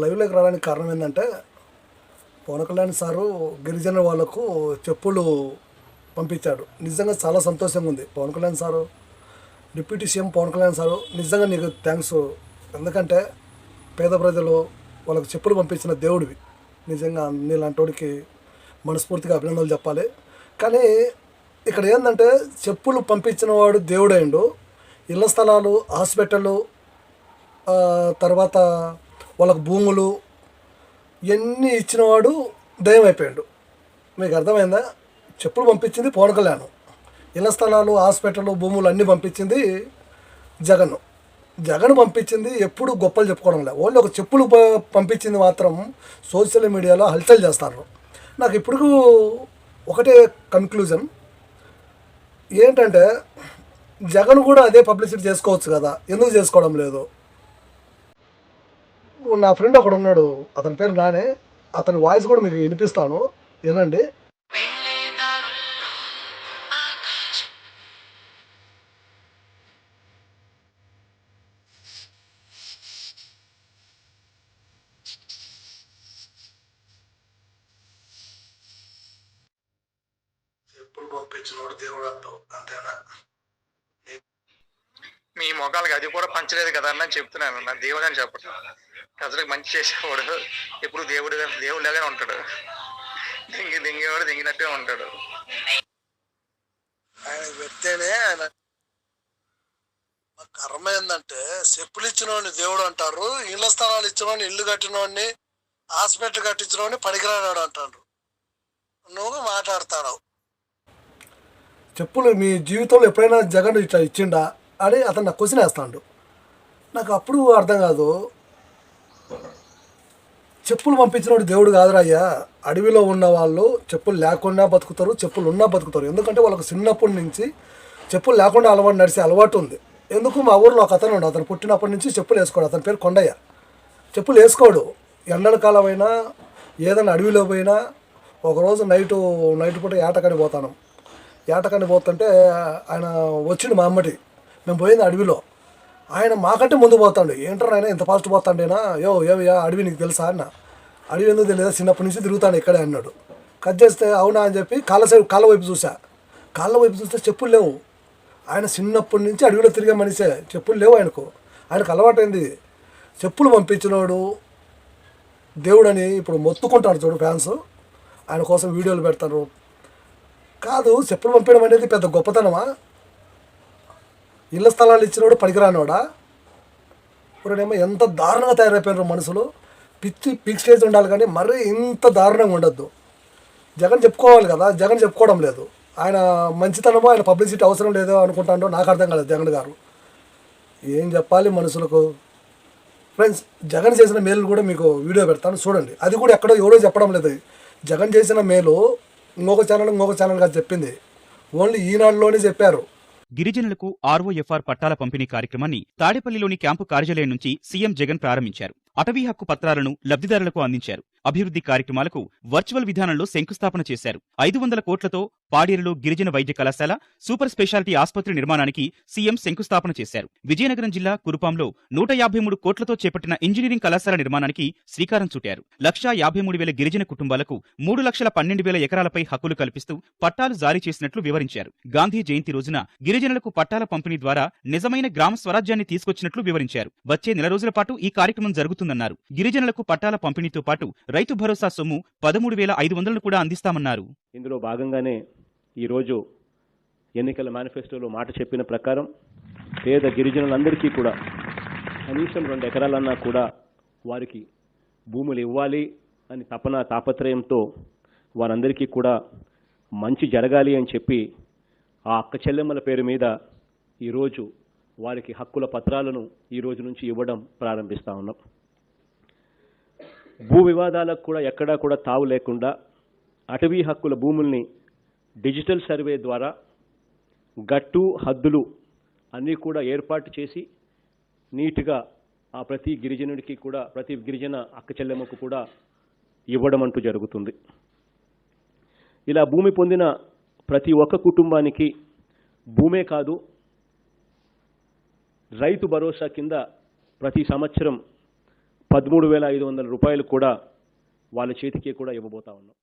లైవ్లోకి రావడానికి కారణం ఏంటంటే పవన్ కళ్యాణ్ సారు గిరిజన వాళ్ళకు చెప్పులు పంపించాడు. నిజంగా చాలా సంతోషంగా ఉంది Pawan Kalyan sir. Deputy CM Pawan Kalyan sir నిజంగా నీకు థ్యాంక్స్ ఎందుకంటే పేద ప్రజలు వాళ్ళకి చెప్పులు పంపించిన దేవుడివి. నిజంగా నీలాంటి మనస్ఫూర్తిగా అభినందనలు చెప్పాలి. కానీ ఇక్కడ ఏంటంటే చెప్పులు పంపించిన వాడు దేవుడైండు ఇళ్ళ స్థలాలు హాస్పిటల్ తర్వాత వాళ్ళకు భూములు ఇవన్నీ ఇచ్చినవాడు దయం అయిపోయాడు మీకు అర్థమైందా? చెప్పులు పంపించింది పవన్ కళ్యాణ్. ఇళ్ళ స్థలాలు హాస్పిటల్ భూములు అన్నీ పంపించింది జగన్. జగన్ పంపించింది ఎప్పుడు గొప్పలు చెప్పుకోవడం లేదు. ఓన్లీ ఒక చెప్పులు ప- పంపించింది మాత్రం సోషల్ మీడియాలో హల్చల్ చేస్తారు. నాకు ఇప్పుడు ఒకటే కన్క్లూజన్ ఏంటంటే జగన్ కూడా అదే పబ్లిసిటీ చేసుకోవచ్చు కదా. ఎందుకు చేసుకోవడం లేదు? నా ఫ్రెండ్ ఒకడు ఉన్నాడు అతని పేరు నానే. అతని వాయిస్ కూడా మీకు వినిపిస్తాను. వినండి. ఎప్పుడు పంపించినోడు దేవుడు అంటావు అంతేనా మీ మొఖాలకి అది కూడా పంచలేదు కదా అని చెప్తున్నాను నా దేవుడు అని చెప్పడం ప్రజలకు మంచి చేసేవాడు ఎప్పుడు దేవుడు దేవుడు లాగానే ఉంటాడు. దింగి దింగేవాడు దింగినట్టే ఉంటాడు. ఆయన వ్యక్తేనే ఆయన కర్మ ఏంటంటే చెప్పులు ఇచ్చినోడిని దేవుడు అంటారు ఇళ్ళ స్థలాలు ఇచ్చినోడిని ఇల్లు కట్టినోడిని హాస్పిటల్ కట్టించినోడిని పనికిరాడు అంటారు నువ్వు మాట్లాడతావు చెప్పులు మీ జీవితంలో ఎప్పుడైనా జగన్ ఇట్లా ఇచ్చిండా? అని అతను నాకు క్వశ్చన్ వేస్తాడు. నాకు అప్పుడు అర్థం కాదు. చెప్పులు పంపించినోడు దేవుడు కాదురాయ్యా అడవిలో ఉన్న వాళ్ళు చెప్పులు లేకుండా బతుకుతారు చెప్పులు ఉన్నా బతుకుతారు. ఎందుకంటే వాళ్ళకు చిన్నప్పటి నుంచి చెప్పులు లేకుండా అలవాటు నడిచే అలవాటు ఉంది. ఎందుకు? మా ఊర్లో ఒక అతను ఉండు అతను పుట్టినప్పటి నుంచి చెప్పులు వేసుకోడు. అతని పేరు కొండయ్య. చెప్పులు వేసుకోడు. ఎండల కాలం అయినా ఏదైనా అడవిలో పోయినా ఒకరోజు నైటు నైట్ పూట ఏటకని పోతాను. ఏటకని పోతుంటే ఆయన వచ్చిండు మా అమ్మటి. మేము పోయింది అడవిలో. ఆయన మాకంటే ముందు పోతాడు. ఏంటారు ఆయన ఇంత ఫాస్ట్ పోతాడేనా? యో ఏవయ్యా అడవి నీకు తెలుసా అన్న. అడవి ఎందుకు తెలియదా? చిన్నప్పటి నుంచి తిరుగుతాను ఇక్కడే అన్నాడు. కట్ చేస్తే అవునా అని చెప్పి కాళ్ళ సైడ్ కాళ్ళ వైపు చూసా. కాళ్ళ వైపు చూస్తే చెప్పులు లేవు. ఆయన చిన్నప్పటి నుంచి అడవిలో తిరిగే మనిషే. చెప్పులు లేవు ఆయనకు. ఆయనకు అలవాటైంది. చెప్పులు పంపించినోడు దేవుడని ఇప్పుడు మొత్తుకుంటాడు చూడు ఫ్యాన్స్ ఆయన కోసం వీడియోలు పెడతారు. కాదు చెప్పులు పంపించడం అనేది పెద్ద గొప్పతనమా? ఇళ్ళ స్థలాలు ఇచ్చినోడు పనికిరానివాడా? ఇప్పుడేమో ఎంత దారుణంగా తయారైపోయినారు మనుషులు. పిచ్చి పిక్ స్టేజ్ ఉండాలి కానీ మరీ ఇంత దారుణంగా ఉండొద్దు. జగన్ చెప్పుకోవాలి కదా జగన్ చెప్పుకోవడం లేదు. ఆయన మంచితనమో ఆయన పబ్లిసిటీ అవసరం లేదో అనుకుంటాడో నాకు అర్థం కాలేదు జగన్ గారు. ఏం చెప్పాలి మనుషులకు? ఫ్రెండ్స్ జగన్ చేసిన మేలు కూడా మీకు వీడియో పెడతాను చూడండి. అది కూడా ఎక్కడో ఎవరో చెప్పడం లేదు. జగన్ చేసిన మేలు ఇంకొక ఛానల్ ఇంకొక ఛానల్ కాదు చెప్పింది. ఓన్లీ ఈనాడులోనే చెప్పారు. గిరిజనులకు ఆర్ఓఎఫ్ఆర్ పట్టాల పంపిణీ కార్యక్రమాన్ని తాడేపల్లిలోని క్యాంపు కార్యాలయం నుంచి సీఎం జగన్ ప్రారంభించారు. అటవీ హక్కు పత్రాలను లబ్ధిదారులకు అందించారు. అభివృద్ధి కార్యక్రమాలకు వర్చువల్ విధానంలో శంకుస్థాపన చేశారు. ఐదు వందల కోట్లతో పాడేరులో గిరిజన వైద్య కళాశాల సూపర్ స్పెషాలిటీ ఆసుపత్రి నిర్మాణానికి సీఎం శంకుస్థాపన చేశారు. విజయనగరం జిల్లా కురుపాంలో నూట యాభై మూడు కోట్లతో చేపట్టిన ఇంజనీరింగ్ కళాశాల నిర్మాణానికి శ్రీకారం చుట్టారు. లక్షా యాభై మూడు వేల గిరిజన కుటుంబాలకు మూడు లక్షల పన్నెండు వేల ఎకరాలపై హక్కులు కల్పిస్తూ పట్టాలు జారీ చేసినట్లు వివరించారు. గాంధీ జయంతి రోజున గిరిజనులకు పట్టాల పంపిణీ ద్వారా నిజమైన గ్రామ స్వరాజ్యాన్ని తీసుకొచ్చినట్లు వివరించారు. వచ్చే నెల రోజుల పాటు ఈ కార్యక్రమం జరుగుతుందన్నారు. గిరిజనులకు పట్టాల పంపిణీతో పాటు రైతు భరోసా సొమ్ము పదమూడు వేల ఐదు వందలను కూడా అందిస్తామన్నారు. ఇందులో భాగంగానే ఈరోజు ఎన్నికల మేనిఫెస్టోలో మాట చెప్పిన ప్రకారం పేద గిరిజనులందరికీ కూడా కనీసం రెండు ఎకరాలన్నా కూడా వారికి భూములు ఇవ్వాలి అని తపన తాపత్రయంతో వారందరికీ కూడా మంచి జరగాలి అని చెప్పి ఆ అక్క చెల్లెమ్మల పేరు మీద ఈరోజు వారికి హక్కుల పత్రాలను ఈ రోజు నుంచి ఇవ్వడం ప్రారంభిస్తా ఉన్నాం. భూ వివాదాలకు కూడా ఎక్కడా కూడా తావు లేకుండా అటవీ హక్కుల భూముల్ని డిజిటల్ సర్వే ద్వారా గట్టు హద్దులు అన్నీ కూడా ఏర్పాటు చేసి నీట్గా ఆ ప్రతి గిరిజనుడికి కూడా ప్రతి గిరిజన అక్క చెల్లెమ్మకు కూడా ఇవ్వడం అంటూ జరుగుతుంది. ఇలా భూమి పొందిన ప్రతి ఒక్క కుటుంబానికి భూమే కాదు రైతు భరోసా కింద ప్రతి సంవత్సరం పదమూడు వేల ఐదు వందల రూపాయలు కూడా వాళ్ళ చేతికి కూడా ఇవ్వబోతా ఉన్నాం.